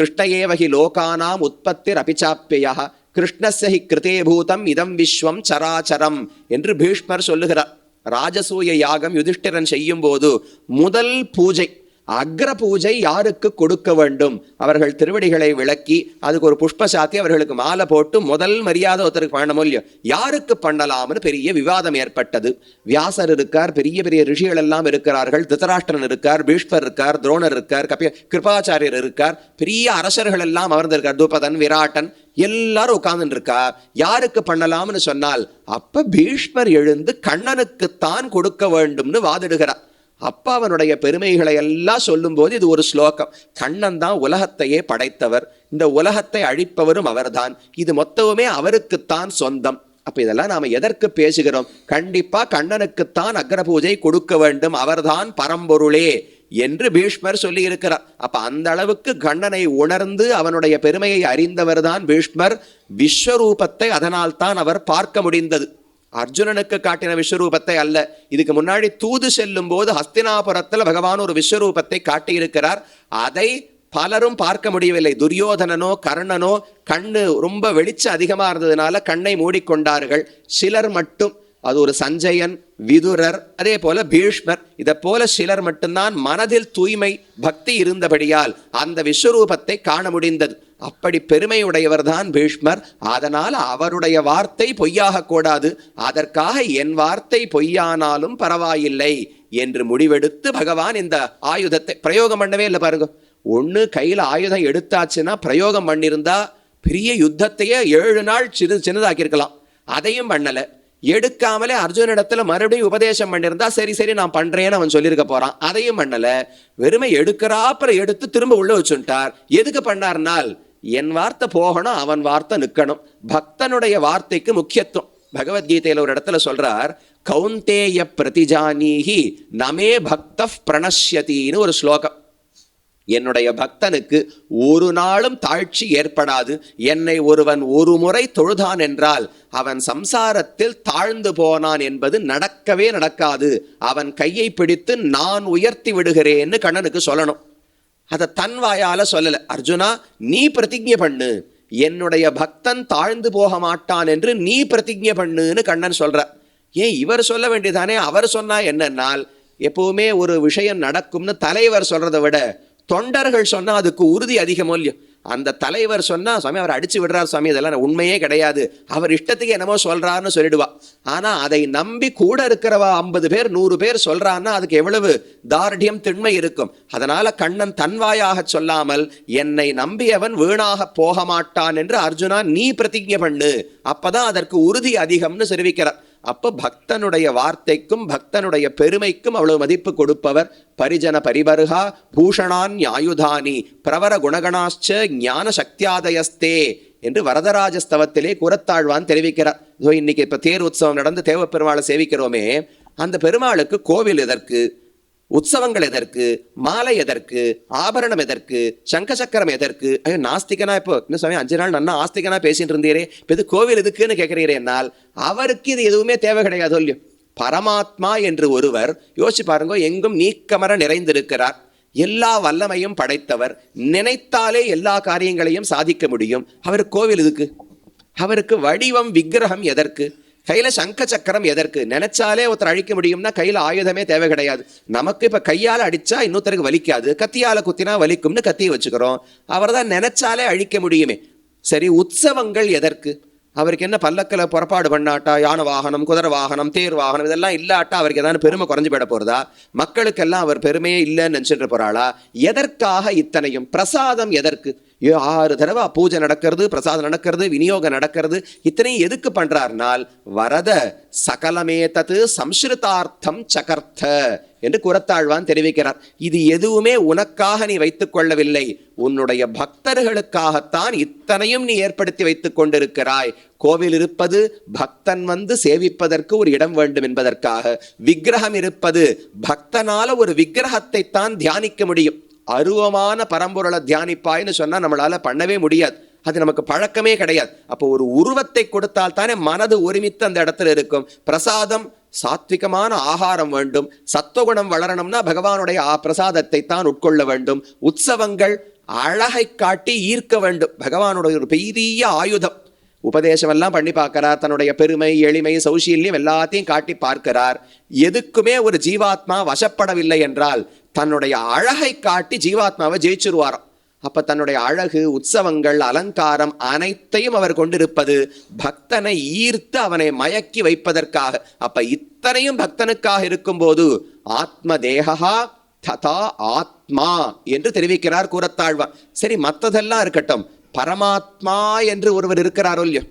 கிருஷ்ணயேவகி லோகானாம் உற்பத்தி ரபிச்சாப்பியா கிருஷ்ணஸ்ய ஹி கிருதே பூதம் இதம் விஸ்வம் சராச்சரம் என்று பீஷ்மர் சொல்லுகிறார்। ராஜசூய யாகம் யுதிஷ்டிரன் செய்யும் போது முதல் பூஜை அக்ர பூஜை யாருக்கு கொடுக்க வேண்டும்? அவர்கள் திருவடிகளை விளக்கி அதுக்கு ஒரு புஷ்ப சாத்தி அவர்களுக்கு மாலை போட்டு முதல் மரியாதை ஒருத்தருக்கு பண்ணமோ இல்லையோ யாருக்கு பண்ணலாம்னு பெரிய விவாதம் ஏற்பட்டது. வியாசர் இருக்கார் பெரிய பெரிய ரிஷிகள் எல்லாம் இருக்கிறார்கள். திருதராஷ்டிரன் இருக்கார் பீஷ்மர் இருக்கார் துரோணர் இருக்கார் கபிய கிருபாச்சாரியர் இருக்கார். பெரிய அரசர்கள் எல்லாம் அமர்ந்திருக்கார். துபதன் விராட்டன் எல்லாரும் உட்கார்ந்து இருக்கா யாருக்கு பண்ணலாம்னு சொன்னால் அப்ப பீஷ்மர் எழுந்து கண்ணனுக்குத்தான் கொடுக்க வேண்டும்னு வாதிடுகிறார். அப்பாவனுடைய பெருமைகளை எல்லாம் சொல்லும்போது இது ஒரு ஸ்லோகம். கண்ணன் தான் உலகத்தையே படைத்தவர். இந்த உலகத்தை அழிப்பவரும் அவர்தான். இது மொத்தமுமே அவருக்குத்தான் சொந்தம். அப்போ இதெல்லாம் நாம் எதற்கு பேசுகிறோம்? கண்டிப்பாக கண்ணனுக்குத்தான் அக்ர பூஜை கொடுக்க வேண்டும். அவர்தான் பரம்பொருளே என்று பீஷ்மர் சொல்லியிருக்கிறார். அப்போ அப்ப அந்த அளவுக்கு கண்ணனை உணர்ந்து அவனுடைய பெருமையை அறிந்தவர்தான் பீஷ்மர். விஸ்வரூபத்தை அதனால் தான் அவர் பார்க்க முடிந்தது. அர்ஜுனனுக்கு காட்டின விஸ்வரூபத்தை அல்ல. இதுக்கு முன்னாடி தூது செல்லும் போது ஹஸ்தினாபுரத்தில் பகவான் ஒரு விஸ்வரூபத்தை காட்டியிருக்கிறார். அதை பலரும் பார்க்க முடியவில்லை. துரியோதனனோ கர்ணனோ கண்ணு ரொம்ப வெளிச்சம் அதிகமாக இருந்ததுனால கண்ணை மூடிக்கொண்டார்கள். சிலர் மட்டும் அது ஒரு சஞ்சயன் விதுரர் அதே போல பீஷ்மர் இதை போல சிலர் மட்டும்தான் மனதில் தூய்மை பக்தி இருந்தபடியால் அந்த விஸ்வரூபத்தை காண முடிந்தது. அப்படி பெருமையுடையவர்தான் பீஷ்மர். அதனால் அவருடைய வார்த்தை பொய்யாக கூடாது. அதற்காக என் வார்த்தை பொய்யானாலும் பரவாயில்லை என்று முடிவெடுத்து பகவான் இந்த ஆயுதத்தை பிரயோகம் பண்ணவே இல்லை பாருங்க. ஒன்று கையில் ஆயுதம் எடுத்தாச்சுன்னா பிரயோகம் பண்ணியிருந்தா பெரிய யுத்தத்தையே ஏழு நாள் சிறு சின்னதாக்கியிருக்கலாம். அதையும் பண்ணல. எடுக்காமலே அர்ஜுனிடத்துல மறுபடியும் உபதேசம் பண்ணியிருந்தா சரி சரி நான் பண்றேன்னு அவன் சொல்லியிருக்க போறான். அதையும் பண்ணல. வெறுமை எடுக்கிறாப்புற எடுத்து திரும்ப உள்ள வச்சுட்டார். எதுக்கு பண்ணார்னால் என் வார்த்தை போகணும் அவன் வார்த்தை நிற்கணும். பக்தனுடைய வார்த்தைக்கு முக்கியத்துவம். பகவத்கீதையில் ஒரு இடத்துல சொல்றார் கௌந்தேய பிரதிஜானீஹி நமே பக்த பிரணஷ்யத்தின்னு ஒரு ஸ்லோகம். என்னுடைய பக்தனுக்கு ஒரு நாளும் தாழ்ச்சி ஏற்படாது. என்னை ஒருவன் ஒரு முறை தொழுதான் என்றால் அவன் சம்சாரத்தில் தாழ்ந்து போனான் என்பது நடக்கவே நடக்காது. அவன் கையை பிடித்து நான் உயர்த்தி விடுகிறேன்னு கண்ணனுக்கு சொல்லணும். அதை தன் வாயால் சொல்லலை. அர்ஜுனா நீ பிரதிஜை பண்ணு. என்னுடைய பக்தன் தாழ்ந்து போக மாட்டான் என்று நீ பிரதிஜை பண்ணுன்னு கண்ணன் சொல்ற. ஏன் இவர் சொல்ல வேண்டியதானே? அவர் சொன்னால் என்னன்னால் எப்போவுமே ஒரு விஷயம் நடக்கும்னு தலைவர் சொல்கிறத விட தொண்டர்கள் சொன்னால் அதுக்கு உறுதி அதிகமோ இல்லையோ? அந்த தலைவர் சொன்னால் சுவாமி அவர் அடிச்சு விடுறார் சுவாமி இதெல்லாம் உண்மையே கிடையாது. அவர் இஷ்டத்துக்கு என்னமோ சொல்றாருன்னு சொல்லிடுவா. ஆனால் அதை நம்பி கூட இருக்கிறவா ஐம்பது பேர் நூறு பேர் சொல்கிறான்னா அதுக்கு எவ்வளவு தார்டியம் திண்மை இருக்கும். அதனால் கண்ணன் தன்வாயாக சொல்லாமல் என்னை நம்பியவன் வீணாக போக மாட்டான் என்று அர்ஜுனா நீ பிரதிஜை பண்ணு. அப்போதான் அதற்கு உறுதி அதிகம்னு தெரிவிக்கிறார். அப்போ பக்தனுடைய வார்த்தைக்கும் பக்தனுடைய பெருமைக்கும் அவ்வளவு மதிப்பு கொடுப்பவர் பரிஜன பரிபருகா பூஷணான் நியாயுதானி பிரவர குணகணாச்ச ஞான சக்தியாதயஸ்தே என்று வரதராஜஸ்தவத்திலே குரத்தாழ்வான் தெரிவிக்கிறார். இதோ இன்னைக்கு இப்போ தேர் உற்சவம் நடந்து தேவ பெருமாளை சேவிக்கிறோமே. அந்த பெருமாளுக்கு கோவில் எதற்கு? உற்சவங்கள் எதற்கு? மாலை எதற்கு? ஆபரணம் எதற்கு? சங்க சக்கரம் எதற்கு? ஐயோ நாஸ்திகனா இப்போ? இன்னும் சமயம் அஞ்சு நாள் நன்னா ஆஸ்திகனா பேசிட்டு இருந்தீரே? இப்போ இது கோவில் எதுக்குன்னு கேட்கிறீரே என்னால்? அவருக்கு இது எதுவுமே தேவை கிடையாது இல்லையோ பரமாத்மா என்று ஒருவர் யோசிச்சு பாருங்க எங்கும் நீக்கமர நிறைந்திருக்கிறார். எல்லா வல்லமையும் படைத்தவர். நினைத்தாலே எல்லா காரியங்களையும் சாதிக்க முடியும். அவர் கோவில் இதுக்கு அவருக்கு வடிவம் விக்கிரகம் எதற்கு? கையில சங்க சக்கரம் எதற்கு? நினைச்சாலே ஒருத்தர் அழிக்க முடியும்னா கையில ஆயுதமே தேவை கிடையாது. நமக்கு இப்ப கையால அடிச்சா இன்னொருத்தருக்கு வலிக்காது. கத்தியால குத்தினா வலிக்கும்னு கத்தியை வச்சுக்கிறோம். அவர் தான் நினைச்சாலே அழிக்க முடியுமே. சரி உற்சவங்கள் எதற்கு? அவருக்கு என்ன பல்லக்கில் புறப்பாடு பண்ணாட்டா? யானை வாகனம் குதிரை வாகனம் தேர் வாகனம் இதெல்லாம் இல்லாட்டா அவருக்கு ஏதாவது பெருமை குறைஞ்சு போயிட போகிறதா மக்களுக்கெல்லாம் அவர் பெருமையே இல்லைன்னு நினச்சிட்டு போகிறாளா எதற்காக இத்தனையும்? பிரசாதம் எதற்கு? ஏ, ஆறு தடவை பூஜை நடக்கிறது பிரசாதம் நடக்கிறது விநியோகம் நடக்கிறது. இத்தனையும் எதுக்கு பண்ணுறாருனால் வரத சகலமே தத்து சம்ஸ்கிருதார்த்தம் சகர்த்த. என்று குரத்தாழ்வான் தெரிவிக்கிறார். இது எதுவுமே உனக்காக நீ வைத்துக் கொள்ளவில்லை. உன்னுடைய பக்தர்களுக்காகத்தான் இத்தனையும் நீ ஏற்படுத்தி வைத்துக் கொண்டிருக்கிறாய். கோவில் இருப்பது பக்தன் வந்து சேவிப்பதற்கு ஒரு இடம் வேண்டும் என்பதற்காக. விக்கிரகம் இருப்பது பக்தனால ஒரு விக்கிரகத்தை தான் தியானிக்க முடியும். அருவமான பரம்பொருளை தியானிப்பாய்னு சொன்னா நம்மளால பண்ணவே முடியாது. அது நமக்கு பழக்கமே கிடையாது. அப்போ ஒரு உருவத்தை கொடுத்தால் தானே மனது ஒருமித்து அந்த இடத்துல இருக்கும். பிரசாதம் சாத்விகமான ஆகாரம் வேண்டும். சத்துவகுணம் வளரணும்னா பகவானுடைய பிரசாதத்தை தான் உட்கொள்ள வேண்டும். உற்சவங்கள் அழகை காட்டி ஈர்க்க வேண்டும். பகவானுடைய ஒரு பெரிய ஆயுதம். உபதேசம் எல்லாம் பண்ணி பார்க்கிறார். தன்னுடைய பெருமை எளிமை சௌசீல்யம் எல்லாத்தையும் காட்டி பார்க்கிறார். எதுக்குமே ஒரு ஜீவாத்மா வசப்படவில்லை என்றால் தன்னுடைய அழகை காட்டி ஜீவாத்மாவை ஜெயிச்சிருவாராம். அப்ப தன்னுடைய அழகு உற்சவங்கள் அலங்காரம் அனைத்தையும் அவர் கொண்டிருப்பது பக்தனை ஈர்த்து அவனை மயக்கி வைப்பதற்காக. அப்ப இத்தனையும் பக்தனுக்காக இருக்கும்போது ஆத்ம தேகா ததா ஆத்மா என்று தெரிவிக்கிறார் கூறத்தாழ்வார் சரி மற்றதெல்லாம் இருக்கட்டும். பரமாத்மா என்று ஒருவர் இருக்கிறாரோ இல்லையோ?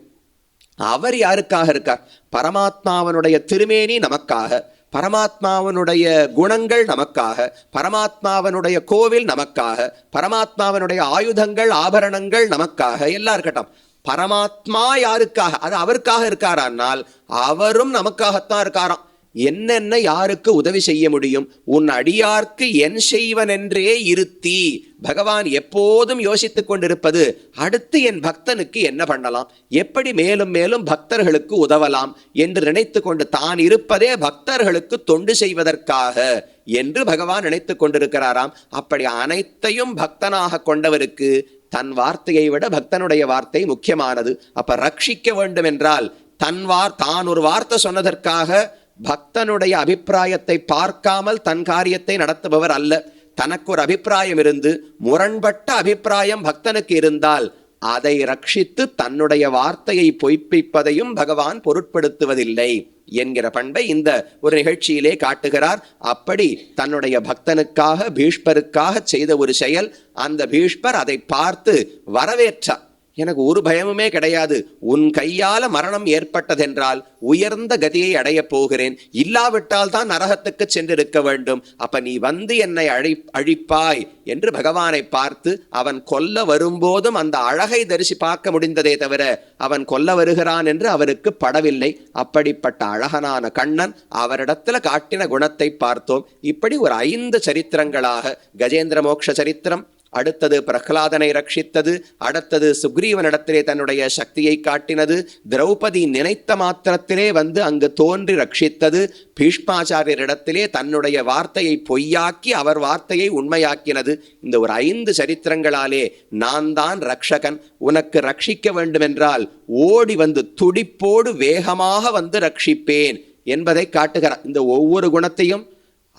அவர் யாருக்காக இருக்கார்? பரமாத்மாவனுடைய திருமேனி நமக்காக. பரமாத்மாவனுடைய குணங்கள் நமக்காக பரமாத்மாவனுடைய கோவில் நமக்காக பரமாத்மாவனுடைய ஆயுதங்கள் ஆபரணங்கள் நமக்காக எல்லாம் இருக்கட்டும். பரமாத்மா யாருக்காக? அது அவருக்காக இருக்காரானால் அவரும் நமக்காகத்தான் இருக்காராம். என்னென்ன யாருக்கு உதவி செய்ய முடியும்? உன் அடியார்க்கு என் செய்வன் என்றே இருத்தி. பகவான் எப்போதும் யோசித்துக் கொண்டிருப்பது அடுத்து என் பக்தனுக்கு என்ன பண்ணலாம்? எப்படி மேலும் மேலும் பக்தர்களுக்கு உதவலாம்? என்று நினைத்து கொண்டு தான் இருப்பதே பக்தர்களுக்கு தொண்டு செய்வதற்காக என்று பகவான் நினைத்து கொண்டிருக்கிறாராம். அப்படி அனைத்தையும் பக்தனாக கொண்டவருக்கு தன் வார்த்தையை விட பக்தனுடைய வார்த்தை முக்கியமானது. அப்ப ரட்சிக்க வேண்டும் என்றால் தன் வார் தான் ஒரு வார்த்தை சொன்னதற்காக பக்தனுடைய அபிப்பிராயத்தை பார்க்காமல் தன் காரியத்தை நடத்துபவர் அல்ல. தனக்கு ஒரு அபிப்பிராயம் இருந்து முரண்பட்ட அபிப்பிராயம் பக்தனுக்கு இருந்தால் அதை ரட்சித்து தன்னுடைய வார்த்தையை பொய்ப்பிப்பதையும் பகவான் பொருட்படுத்துவதில்லை என்கிற பண்பை இந்த ஒரு நிகழ்ச்சியிலே காட்டுகிறார். அப்படி தன்னுடைய பக்தனுக்காக பீஷ்பருக்காக செய்த ஒரு செயல் அந்த பீஷ்பர் அதை பார்த்து வரவேற்றார். எனக்கு ஒரு பயமுமே கிடையாது. உன் கையால மரணம் ஏற்பட்டதென்றால் உயர்ந்த கதியை அடையப் போகிறேன். இல்லாவிட்டால் தான் நரகத்துக்கு சென்றிருக்க வேண்டும். அப்ப நீ வந்து என்னை அழி அழிப்பாய் என்று பகவானை பார்த்து அவன் கொல்ல வரும்போதும் அந்த அழகை தரிசி பார்க்க முடிந்ததே தவிர அவன் கொல்ல வருகிறான் என்று அவருக்கு படவில்லை. அப்படிப்பட்ட அழகனான கண்ணன் அவரிடத்துல காட்டின குணத்தை பார்த்தோம். இப்படி ஒரு ஐந்து சரித்திரங்களாக கஜேந்திர மோக்ஷ சரித்திரம் அடுத்தது பிரகலாதனை ரட்சித்தது அடுத்தது சுக்ரீவனிடத்திலே தன்னுடைய சக்தியை காட்டினது திரௌபதி நினைத்த மாத்திரத்திலே வந்து அங்கு தோன்றி ரட்சித்தது பீஷ்மாச்சாரியரிடத்திலே தன்னுடைய வார்த்தையை பொய்யாக்கி அவர் வார்த்தையை உண்மையாக்கினது. இந்த ஒரு ஐந்து சரித்திரங்களாலே நான் தான் ரக்ஷகன் உனக்கு ரட்சிக்க வேண்டுமென்றால் ஓடி வந்து துடிப்போடு வேகமாக வந்து ரட்சிப்பேன் என்பதை காட்டுகிறார். இந்த ஒவ்வொரு குணத்தையும்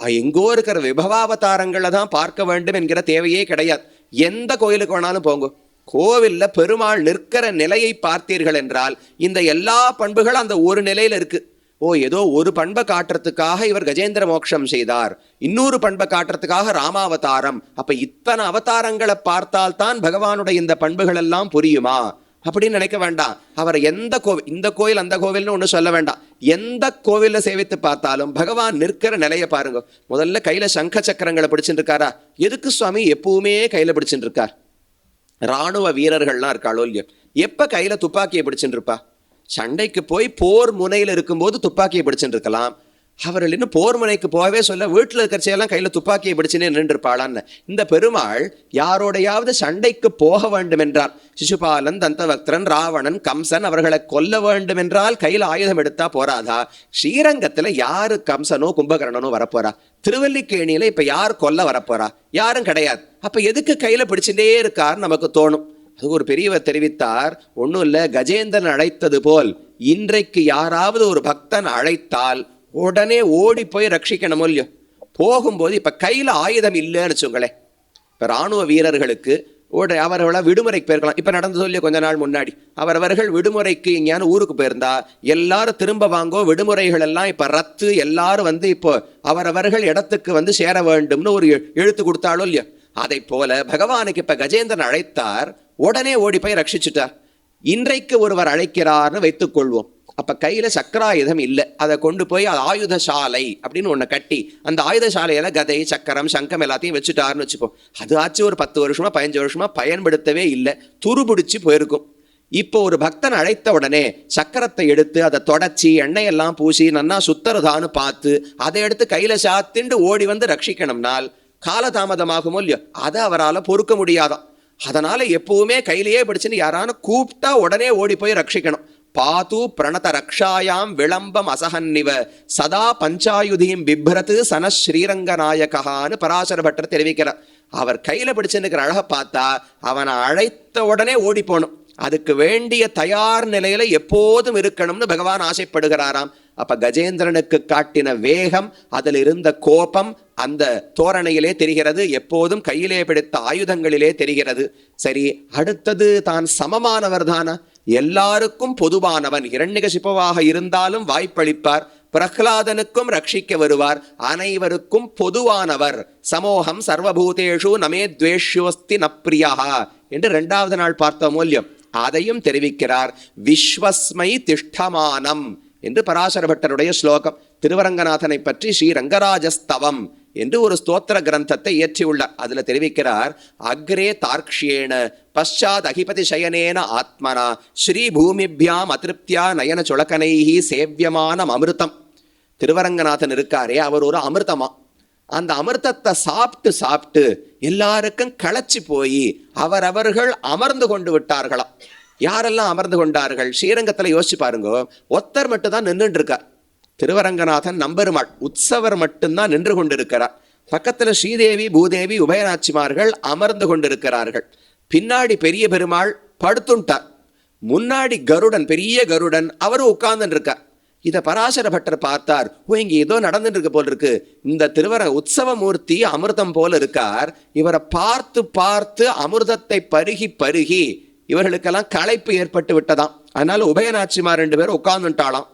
எங்கோ இருக்கிற விபவாவதாரங்களை தான் பார்க்க வேண்டும் என்கிற தேவையே கிடையாது. எந்த கோயிலுக்கு வேணாலும் போங்க. கோவில்ல பெருமாள் நிற்கிற நிலையை பார்த்தீர்கள் என்றால் இந்த எல்லா பண்புகளும் அந்த ஒரு நிலையில இருக்கு. ஓ ஏதோ ஒரு பண்பை காட்டுறதுக்காக இவர் கஜேந்திர மோட்சம் செய்தார். இன்னொரு பண்பை காட்டுறதுக்காக ராமாவதாரம். அப்ப இத்தனை அவதாரங்களை பார்த்தால்தான் பகவானுடைய இந்த பண்புகள் எல்லாம் புரியுமா? அப்படின்னு நினைக்க வேண்டாம். அவர் எந்த கோவில் இந்த கோயில் அந்த கோவில்னு ஒன்று சொல்ல வேண்டாம். எந்த கோவிலில் சேவித்து பார்த்தாலும் பகவான் நிற்கிற நிலையை பாருங்க. முதல்ல கையில் சங்க சக்கரங்களை பிடிச்சிட்டு இருக்காரா எதுக்கு சுவாமி எப்பவுமே கையில் பிடிச்சிட்டு இருக்கார் ராணுவ வீரர்கள்லாம் இருக்காளோ இல்லையோ? எப்போ கையில் துப்பாக்கியை பிடிச்சிட்டு இருப்பா சண்டைக்கு போய் போர் முனையில் இருக்கும்போது துப்பாக்கியை பிடிச்சிட்டு இருக்கலாம் அவர்கள் இன்னும் போர்மனைக்கு போகவே சொல்ல வீட்டில் இருக்கிறச்சையெல்லாம் கையில் துப்பாக்கியை பிடிச்சுனே நின்றுருப்பாளான்னு. இந்த பெருமாள் யாரோடையாவது சண்டைக்கு போக வேண்டும் என்றால் சிசுபாலன் தந்தவக்திரன் ராவணன் கம்சன் அவர்களை கொல்ல வேண்டும் என்றால் கையில் ஆயுதம் எடுத்தா போறாதா? ஸ்ரீரங்கத்தில் யாரு கம்சனோ கும்பகர்ணனோ வரப்போறா? திருவல்லிக்கேணியில் இப்போ யார் கொல்ல வரப்போறா? யாரும் கிடையாது. அப்போ எதுக்கு கையில் பிடிச்சுட்டே இருக்கார் நமக்கு தோணும். அது ஒரு பெரியவர் தெரிவித்தார் ஒன்றும் இல்லை கஜேந்திரன் அழைத்தது போல் இன்றைக்கு யாராவது ஒரு பக்தன் அழைத்தால் உடனே ஓடி போய் ரட்சிக்கணுமோ இல்லையோ போகும்போது இப்போ கையில் ஆயுதம் இல்லைன்னு வச்சுங்களேன் இப்போ ராணுவ வீரர்களுக்கு ஓட அவர்களால் விடுமுறைக்கு போயிருக்கலாம். இப்போ நடந்தது இல்லையோ கொஞ்ச நாள் முன்னாடி. அவரவர்கள் விடுமுறைக்கு எங்கேயான ஊருக்கு போயிருந்தா எல்லாரும் திரும்ப வாங்கோ விடுமுறைகள் எல்லாம் இப்போ ரத்து எல்லாரும் வந்து இப்போ அவரவர்கள் இடத்துக்கு வந்து சேர வேண்டும்னு ஒரு எ- எழுத்து கொடுத்தாலும் இல்லையோ. அதை போல பகவானுக்கு இப்போ கஜேந்திரன் அழைத்தார். உடனே ஓடி போய் ரட்சிச்சுட்டார். இன்றைக்கு ஒருவர் அழைக்கிறார்னு வைத்துக்கொள்வோம் அப்போ கையில் சக்கராயுதம் இல்லை. அதை கொண்டு போய் அது ஆயுத சாலை அப்படின்னு ஒன்று கட்டி அந்த ஆயுத சாலையில் கதை சக்கரம் சங்கம் எல்லாத்தையும் வச்சுட்டாருன்னு வச்சுப்போம் அது ஆச்சு ஒரு பத்து வருஷமாக பதினஞ்சு வருஷமா பயன்படுத்தவே இல்லை. துருபிடிச்சு போயிருக்கும். இப்போ ஒரு பக்தன் அழைத்த உடனே சக்கரத்தை எடுத்து அதை தொடச்சி எண்ணெயெல்லாம் பூசி நன்னா சுத்தரதான்னு பார்த்து அதை எடுத்து கையில் சாத்திண்டு ஓடி வந்து ரட்சிக்கணும்னால் காலதாமதமாகுமோ இல்லையோ? அதை அவரால் பொறுக்க முடியாதான். அதனால் எப்போவுமே கையிலேயே பிடிச்சுன்னு யாரானு கூப்பிட்டா உடனே ஓடி போய் ரட்சிக்கணும். பாது பிரணத ரக்ஷாயாம் விளம்பம் அசகன்னிவ சதா பஞ்சாயுதியும் பிப்ரத்து சன ஸ்ரீரங்க நாயகான்னு பராசர பட்டர் தெரிவிக்கிறார். அவர் கையில் பிடிச்சுன்னுக்கிற அழகை பார்த்தா அவனை அழைத்த உடனே ஓடி போகணும். அதுக்கு வேண்டிய தயார் நிலையில எப்போதும் இருக்கணும்னு பகவான் ஆசைப்படுகிறாராம். அப்ப கஜேந்திரனுக்கு காட்டின வேகம் அதில் இருந்த கோபம் அந்த தோரணையிலே தெரிகிறது. எப்போதும் கையிலே பிடித்த ஆயுதங்களிலே தெரிகிறது. சரி அடுத்தது தான் சமமானவர் தானா? எல்லாருக்கும் பொதுவானவன். இரண்யகசிப்பவாக இருந்தாலும் வாய்ப்பளிப்பார். பிரஹ்லாதனுக்கும் ரட்சிக்க வருவார். அனைவருக்கும் பொதுவானவர். சமோகம் சர்வபூதேஷு நமே துவேஷ்யோஸ்தி நப்ரியா. என்று இரண்டாவது நாள் பார்த்த மூல்யம். அதையும் தெரிவிக்கிறார். விஸ்வஸ்மை திஷ்டமானம். என்று பராசர பட்டருடைய ஸ்லோகம். திருவரங்கநாதனை பற்றி ஸ்ரீ ரங்கராஜஸ்தவம். என்று ஒரு ஸ்தோத்திர கிரந்தத்தை இயற்றியுள்ளார் அதில் தெரிவிக்கிறார் அக்ரே தார்க்ஷியேன பஷாத் அகிபதி சயனேன ஆத்மனா ஸ்ரீ பூமிபியாம் அதிருப்தியா நயன சுளக்கனைஹி சேவியமானம் அமிர்தம். திருவரங்கநாதன் இருக்காரே அவர் ஒரு அமிர்தமா? அந்த அமிர்தத்தை சாப்பிட்டு சாப்பிட்டு எல்லாருக்கும் களைச்சி போய் அவரவர்கள் அமர்ந்து கொண்டு விட்டார்களாம். யாரெல்லாம் அமர்ந்து கொண்டார்கள்? ஸ்ரீரங்கத்தில் யோசிச்சு பாருங்க ஒத்தர் மட்டும் தான் நின்றுட்டு இருக்கார். திருவரங்கநாதன் நம்பெருமாள் உற்சவர் மட்டும்தான் நின்று கொண்டிருக்கிறார். பக்கத்தில் ஸ்ரீதேவி பூதேவி உபயநாச்சிமார்கள் அமர்ந்து கொண்டிருக்கிறார்கள். பின்னாடி பெரிய பெருமாள் படுத்துட்டார் முன்னாடி கருடன் பெரிய கருடன் அவரும் உட்கார்ந்துட்டு இருக்கார் இதை பராசர பட்டர் பார்த்தார். ஓ இங்க ஏதோ நடந்துட்டு இருக்கு போல் இருக்கு. இந்த திருவர உற்சவமூர்த்தி அமிர்தம் போல் இருக்கார். இவரை பார்த்து பார்த்து அமிர்தத்தை பருகி பருகி இவர்களுக்கெல்லாம் களைப்பு ஏற்பட்டு விட்டதாம். அதனால உபயநாச்சிமார் ரெண்டு பேரும் உட்கார்ந்துட்டாலாம்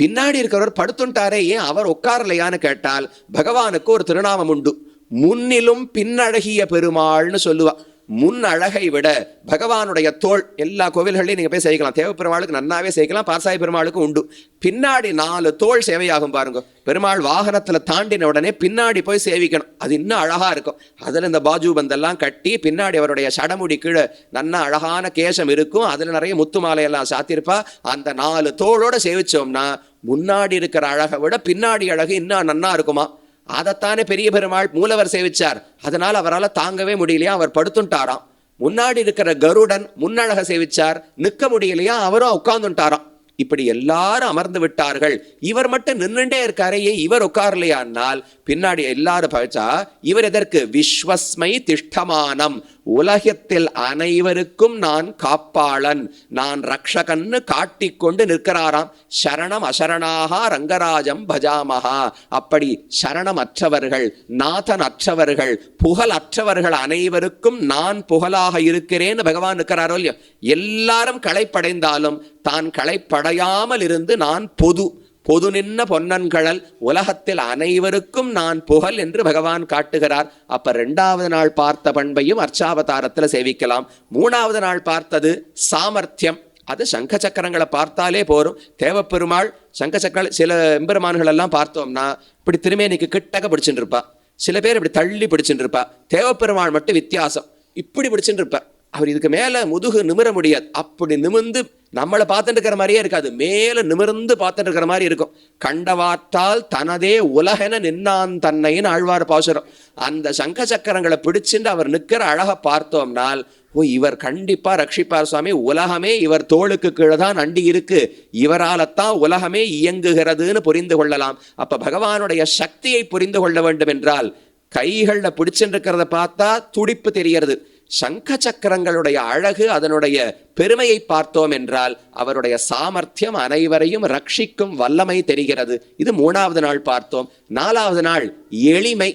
பின்னாடி இருக்கிறவர் படுத்துட்டாரே ஏன் அவர் உட்காரலையான்னு கேட்டால் பகவானுக்கு ஒரு திருநாமம் உண்டு. முன்னிலும் பின்னழகிய பெருமாள்னு சொல்லுவா. முன் அழகை விட பகவானுடைய தோள் எல்லா கோவில்களையும் நீங்கள் போய் செய்யலாம் தேவப்பெருமாளுக்கு நன்னாவே செய்யலாம் பாசாய் பெருமாளுக்கு உண்டு. பின்னாடி நாலு தோள் சேவையாகும் பாருங்க. பெருமாள் வாகனத்தில் தாண்டின உடனே பின்னாடி போய் சேவிக்கணும். அது இன்னும் அழகாக இருக்கும். அதில் இந்த பாஜு பந்தெல்லாம் கட்டி பின்னாடி அவருடைய சடமுடி கீழே நன்னா அழகான கேசம் இருக்கும். அதில் நிறைய முத்து மாலையெல்லாம் சாத்திருப்பா. அந்த நாலு தோளோடு சேவிச்சோம்னா முன்னாடி இருக்கிற அழகை விட பின்னாடி அழகு இன்னும் நன்னா இருக்குமா? அதைத்தானே பெரிய பெருமாள் மூலவர் சேவிச்சார். அதனால் அவரால் தாங்கவே முடியலையா? அவர் படுத்துட்டாராம் முன்னாடி இருக்கிற கருடன் முன்னழக சேவிச்சார். நிற்க முடியலையா? அவரும் உட்கார்ந்துட்டாராம் இப்படி எல்லாரும் அமர்ந்து விட்டார்கள். இவர் மட்டும் நின்றுண்டே இருக்காரே இவர் உட்காரலையானால்? பின்னாடி எல்லாரும் பழிச்சா இவர் எதற்கு? விஸ்வஸ்மை திஷ்டமானம். உலகத்தில் அனைவருக்கும் நான் காப்பாளன். நான் ரக்ஷகன்னு காட்டிக்கொண்டு நிற்கிறாராம். சரணம் அசரணாகா ரங்கராஜம் பஜாமஹா. அப்படி சரணம் அற்றவர்கள் நாதன் அற்றவர்கள் புகழ் அற்றவர்கள் அனைவருக்கும் நான் புகழாக இருக்கிறேன்னு பகவான் இருக்கிறாரோ இல்லையோ? எல்லாரும் களைப்படைந்தாலும் தான் களைப்படையாமல் இருந்து நான் பொது பொது நின்ன பொன்னன்கழல் உலகத்தில் அனைவருக்கும் நான் புகழ் என்று பகவான் காட்டுகிறார். அப்ப ரெண்டாவது நாள் பார்த்த பண்பையும் அர்ச்சாவதாரத்தில் சேவிக்கலாம். மூணாவது நாள் பார்த்தது சாமர்த்தியம். அது சங்க சக்கரங்களை பார்த்தாலே போரும். தேவப்பெருமாள் சங்க சக்கர சில எம்பெருமான்கள் எல்லாம் பார்த்தோம்னா இப்படி திருமேனிக்கு கிட்டக்க பிடிச்சிட்டு இருப்பா. சில பேர் இப்படி தள்ளி பிடிச்சிட்டு இருப்பா. தேவப்பெருமாள் மட்டும் வித்தியாசம். இப்படி பிடிச்சிட்டு இருப்பார் அவர் இதுக்கு மேலே முதுகு நிமிர முடியாது. அப்படி நிமிர்ந்து நம்மளை பார்த்துட்டு இருக்கிற மாதிரியே இருக்காது. மேலே நிமிர்ந்து பார்த்துட்டு இருக்கிற மாதிரி இருக்கும். கண்டவாற்றால் தனதே உலகென நின்னான் தன்னைன்னு ஆழ்வார் பாசுரம். அந்த சங்க சக்கரங்களை பிடிச்சுட்டு அவர் நிற்கிற அழகை பார்த்தோம்னால் ஓ இவர் கண்டிப்பாக ரட்சிப்பார் சுவாமி. உலகமே இவர் தோளுக்கு கீழே தான் அண்டி இருக்கு. இவராலத்தான் உலகமே இயங்குகிறதுன்னு புரிந்து கொள்ளலாம். அப்போ பகவானுடைய சக்தியை புரிந்து கொள்ள வேண்டும் என்றால் கைகள்ல இருக்கிறத பார்த்தா துடிப்பு தெரியறது சங்க சக்கரங்களுடைய அழகு அதனுடைய பெருமையை பார்த்தோம் என்றால் அவருடைய சாமர்த்தியம் அனைவரையும் ரட்சிக்கும் வல்லமை தெரிகிறது. இது மூணாவது நாள் பார்த்தோம். நாலாவது நாள் எளிமை.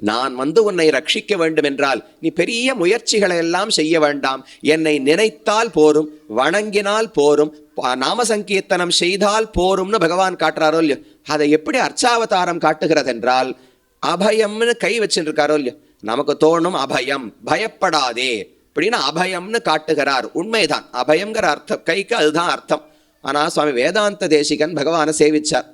நான் வந்து உன்னை ரட்சிக்க வேண்டும் என்றால் நீ பெரிய முயற்சிகளை எல்லாம் செய்ய வேண்டாம். என்னை நினைத்தால் போரும் வணங்கினால் போரும் நாம சங்கீர்த்தனம் செய்தால் போரும்னு பகவான் காட்டுறாரோ இல்லையோ? அதை எப்படி அர்ச்சாவதாரம் காட்டுகிறது என்றால் அபயம்னு கை வச்சுருக்காரோ இல்லையோ? நமக்கு தோணும் அபயம். பயப்படாதே. அப்படின்னு அபயம்னு காட்டுகிறார். உண்மைதான். அபயங்கிற அர்த்தம் கைக்கு அதுதான் அர்த்தம். ஆனால் சுவாமி வேதாந்த தேசிகன் பகவானை சேவிச்சார்.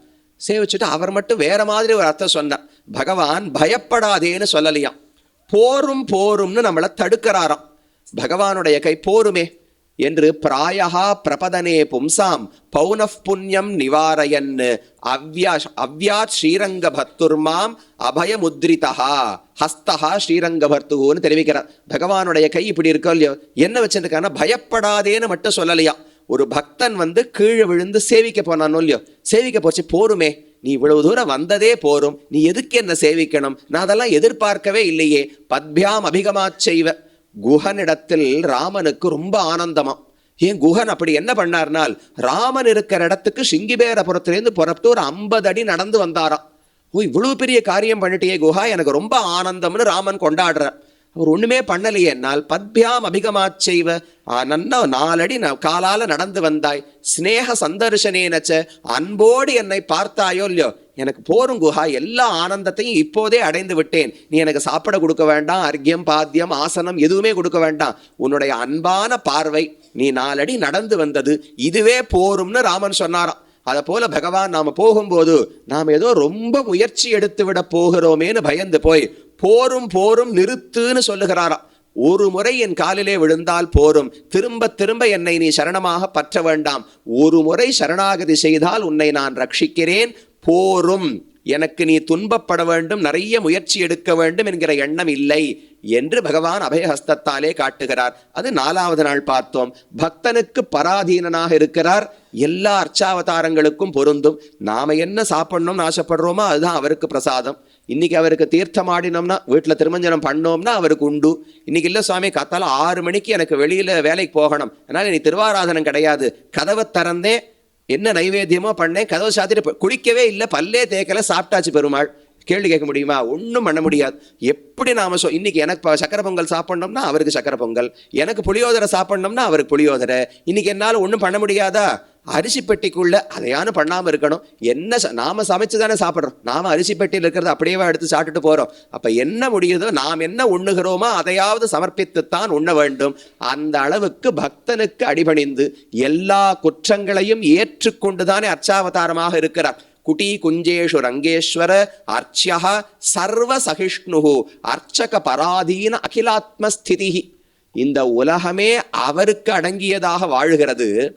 சேவிச்சுட்டு அவர் மட்டும் வேற மாதிரி ஒரு அர்த்தம் சொன்னார். பகவான் பயப்படாதேன்னு சொல்லலையாம். போரும் போரும்னு நம்மளை தடுக்கிறாராம். பகவானுடைய கை போருமே. என்று பிராயகா பிரபதனே பும்சாம். பௌனః புண்ணியம் நிவாரயன் அவ்யா அவ்யாத் ஸ்ரீரங்க பத்துர்மாம் அபயமுத்ரிதா ஹஸ்தஹா ஸ்ரீரங்க பர்த்துகுன்னு தெரிவிக்கிறார். பகவானுடைய கை இப்படி இருக்கோ இல்லையோ? என்ன வச்சிருக்காருன்னா பயப்படாதேன்னு மட்டும் சொல்லலையா? ஒரு பக்தன் வந்து கீழே விழுந்து சேவிக்க போனானோ இல்லையோ? சேவிக்க போச்சு போருமே. நீ இவ்வளவு தூரம் வந்ததே போரும். நீ எதுக்கு என்ன சேவிக்கணும்? நான் அதெல்லாம் எதிர்பார்க்கவே இல்லையே. பத்பியாம் அபிகமாச் செய்வ. குஹனிடத்தில் ராமனுக்கு ரொம்ப ஆனந்தமாம் ஏன் குஹன் அப்படி என்ன பண்ணார்னால் ராமன் இருக்கிற இடத்துக்கு சிங்கிபேரபுரத்துலேருந்து புறப்பட்டு ஒரு ஐம்பது அடி நடந்து வந்தாராம். ஓ இவ்வளவு பெரிய காரியம் பண்ணிட்டே குஹா எனக்கு ரொம்ப ஆனந்தம்னு ராமன் கொண்டாடுறார். அவர் ஒன்றுமே பண்ணலையே. என்னால் பத்பியாம் அபிகமாச் செய்வ. நன்ன நாலடி காலால் காலால நடந்து வந்தாய். ஸ்னேக சந்தர்ஷனேனச்ச அன்போடு என்னை பார்த்தாயோ இல்லையோ? எனக்கு போரும் குஹா எல்லா ஆனந்தத்தையும் இப்போதே அடைந்து விட்டேன். நீ எனக்கு சாப்பிட கொடுக்க வேண்டாம் அர்க்கியம் பாத்தியம் ஆசனம் எதுவுமே கொடுக்க வேண்டாம். உன்னுடைய அன்பான பார்வை நீ நாலடி நடந்து வந்தது. இதுவே போரும்னு ராமன் சொன்னாராம். அதை போல பகவான் நாம போகும்போது நாம் ஏதோ ரொம்ப முயற்சி எடுத்து விட போகிறோமேனு பயந்து போய் போரும் போரும் நிறுத்துன்னு சொல்லுகிறாராம் ஒரு முறை என் காலிலே விழுந்தால் போரும். திரும்ப திரும்ப என்னை நீ சரணமாக பற்ற வேண்டாம். ஒரு முறை சரணாகதி செய்தால் உன்னை நான் ரட்சிக்கிறேன். போரும். எனக்கு நீ துன்பப்பட வேண்டும் நிறைய முயற்சி எடுக்க வேண்டும் என்கிற எண்ணம் இல்லை என்று பகவான் அபயஹஸ்தத்தாலே காட்டுகிறார். அது நாலாவது நாள் பார்த்தோம். பக்தனுக்கு பராதீனனாக இருக்கிறார். எல்லா அர்ச்சாவதாரங்களுக்கும் பொருந்தும். நாம என்ன சாப்பிடணும்னு ஆசைப்படுறோமோ அதுதான் அவருக்கு பிரசாதம். இன்னைக்கு அவருக்கு தீர்த்தம் ஆடினோம்னா வீட்டில் திருமஞ்சனம் பண்ணோம்னா அவருக்கு உண்டு. இன்னைக்கு இல்லை சுவாமி காத்தால ஆறு மணிக்கு எனக்கு வெளியில் வேலைக்கு போகணும். அதனால் நீ திருவாராதனம் கிடையாது. கதவை திறந்தே என்ன நைவேத்தியமோ பண்ணேன் கதவை சாத்திட்டு குளிக்கவே இல்லை பல்லே தேக்கலை சாப்பிட்டாச்சு பெருமாள். கேள்வி கேட்க முடியுமா? ஒன்றும் பண்ண முடியாது. எப்படி நாம சொ இன்னைக்கு எனக்கு சக்கரை பொங்கல் சாப்பிட்ணும்னா அவருக்கு சக்கரை பொங்கல். எனக்கு புளியோதரை சாப்பிட்ணும்னா அவருக்கு புளியோதரை. இன்னைக்கு என்னால் ஒன்றும் பண்ண முடியாதா? அரிசி பெட்டிக்குள்ளே அதையானு பண்ணாமல் இருக்கணும். என்ன ச- நாம சமைச்சு தானே சாப்பிட்றோம். நாம் அரிசி பெட்டியில் இருக்கிறத அப்படியே எடுத்து சாப்பிட்டுட்டு போகிறோம் அப்போ என்ன முடியுதோ நாம் என்ன உண்ணுகிறோமோ அதையாவது சமர்ப்பித்துத்தான் உண்ண வேண்டும். அந்த அளவுக்கு பக்தனுக்கு அடிபணிந்து எல்லா குற்றங்களையும் ஏற்றுக்கொண்டு தானே அர்ச்சாவதாரமாக இருக்கிறார். குட்டி குஞ்சேஷு ரங்கேஸ்வர அர்ச்சியா சர்வ சகிஷ்ணு அர்ச்சக பராதீன அகிலாத்மஸ்திதி இந்த உலகமே அவருக்கு அடங்கியதாக வாழுகிறது.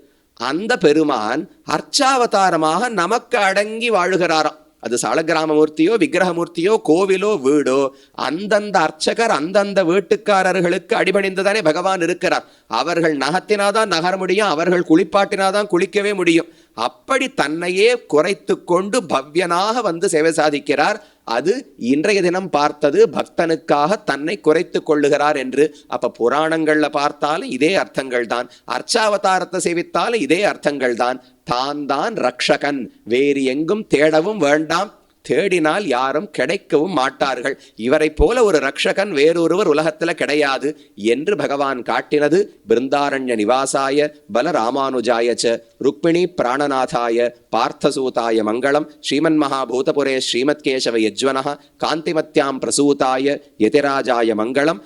அந்த பெருமான் அர்ச்சாவதாரமாக நமக்கு அடங்கி வாழுகிறாராம். அது சாலகிராமமூர்த்தியோ விக்கிரகமூர்த்தியோ கோவிலோ வீடோ அந்தந்த அர்ச்சகர் அந்தந்த வீட்டுக்காரர்களுக்கு அடிபணிந்துதானே பகவான் இருக்கிறார். அவர்கள் நகத்தினாதான் நகர முடியும் அவர்கள் குளிப்பாட்டினாதான் குளிக்கவே முடியும். அப்படி தன்னையே குறைத்து கொண்டு பவ்யனாக வந்து சேவை சாதிக்கிறார். அது இன்றைய தினம் பார்த்தது பக்தனுக்காக தன்னை குறைத்து கொள்ளுகிறார் என்று. அப்ப புராணங்கள்ல பார்த்தாலும் இதே அர்த்தங்கள் தான். அர்ச்சாவதாரத்தை சேவித்தாலும் இதே அர்த்தங்கள் தான். தான் தான் ரக்ஷகன். வேறு எங்கும் தேடவும் வேண்டாம். தேடினால் யாரும் கிடைக்கவும் மாட்டார்கள். இவரைப் போல ஒரு ரக்ஷகன் வேறொருவர் உலகத்துல கிடையாது என்று பகவான் காட்டினது பிருந்தாரண்ய நிவாசாய பலராமானுஜாய ச ருக்மிணி பிராணநாதாய பார்த்தசூதாய மங்களம் ஸ்ரீமன் மகாபூதபுரே ஸ்ரீமத் கேசவ யஜ்வனः காந்திமத்யாம் பிரசூதாய யதிராஜாய மங்களம்.